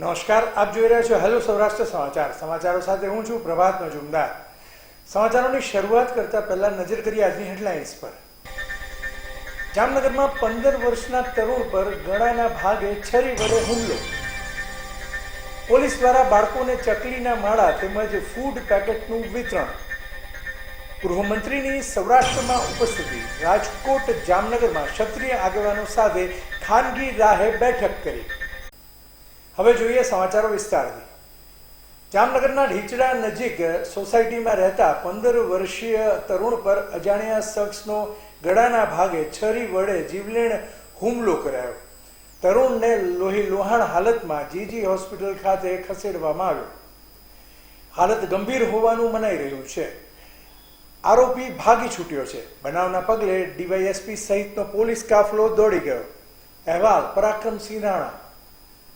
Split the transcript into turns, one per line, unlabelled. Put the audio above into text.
નમસ્કાર, આપ જોઈ રહ્યા છો હેલો સૌરાષ્ટ્ર સમાચાર. સમાચારો સાથે હું છું પ્રભાત મજુમદાર સમાચારોની શરૂઆત કરતા પહેલા નજર કરીએ આજની હેડલાઇન્સ પર. જામનગરમાં પંદર વર્ષના તરુણ પર ગળાના ભાગે છરી વડે હુમલો. પોલીસ દ્વારા બાળકોને ચકલીના માળા તેમજ ફૂડ પેકેટનું વિતરણ. ગૃહમંત્રીની સૌરાષ્ટ્રમાં ઉપસ્થિતિ. રાજકોટ જામનગરમાં ક્ષત્રિય આગેવાનો સાથે ખાનગી રાહે બેઠક કરી. હવે જોઈએ સમાચારો વિસ્તારથી જામનગરના ઢીચડા નજીક સોસાયટીમાં રહેતા પંદર વર્ષીય તરુણ પર અજાણ્યા શખ્સનો ગળાના ભાગે છરી વડે જીવલેણ હુમલો કરાયો. તરુણને લોહી લોહાણ હાલતમાં જીજી હોસ્પિટલ ખાતે ખસેડવામાં આવ્યો. હાલત ગંભીર હોવાનું મનાઈ રહ્યું છે. આરોપી ભાગી છૂટ્યો છે. બનાવના પગલે ડીવાયએસપી સહિતનો પોલીસ કાફલો દોડી ગયો. અહેવાલ પરાક્રમસિંહ રાણા.